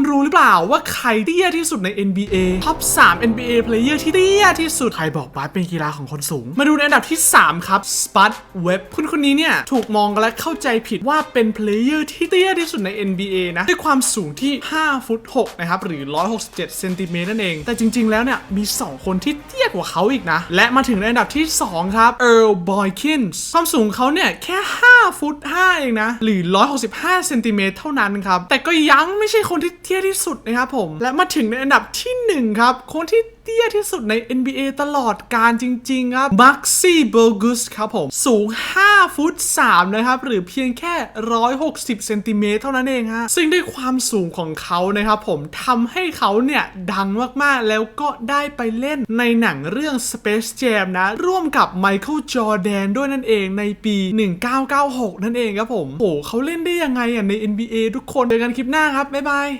คุณรู้หรือเปล่าว่าใครเตี้ยที่สุดใน NBA ท็อป 3 NBA player ที่เตี้ยที่สุด ใครบอกบาสเป็นกีฬาของคนสูง มาดูในอันดับที่ 3 ครับ Spud Webb คุณคนนี้เนี่ย ถูกมองและเข้าใจผิดว่าเป็น player ที่เตี้ยที่สุดใน NBA นะ ด้วยความสูงที่ 5 ฟุต 6 นะครับ หรือ 167 เซนติเมตรนั่นเอง แต่จริง ๆ แล้วเนี่ย มี 2 คนที่เตี้ยกว่าเขาอีกนะ และมาถึงในอันดับที่ 2 ครับเอ Earl Boykins ความสูงเขาเนี่ยแค่ 5 ฟุต 5 เองนะ หรือ 165 เซนติเมตรเท่านั้นครับ แต่ก็ยังไม่ใช่คนที่ตี้ยที่สุดนะครับผม และมาถึงในอันดับที่ 1 ครับ คนที่เตี้ยที่สุดใน NBA ตลอดการจริง ๆ ครับ Maxi b o g u s ครับผม สูง 5 ฟุต 3 นะครับ หรือเพียงแค่ 160 เซนติเมตรเท่านั้นเองฮะ ซึ่งด้วยความสูงของเขานะครับผมทำให้เขาเนี่ย ดังมากๆ แล้วก็ได้ไปเล่นในหนังเรื่อง Space Jam นะ ร่วมกับ Michael Jordan ด้วยนั่นเองในปี 1996 นั่นเองครับผม โอ้เขาเล่นได้ยังไงอะใน NBA ทุกคนเจอกันคลิปหน้าครับ บ๊ายบาย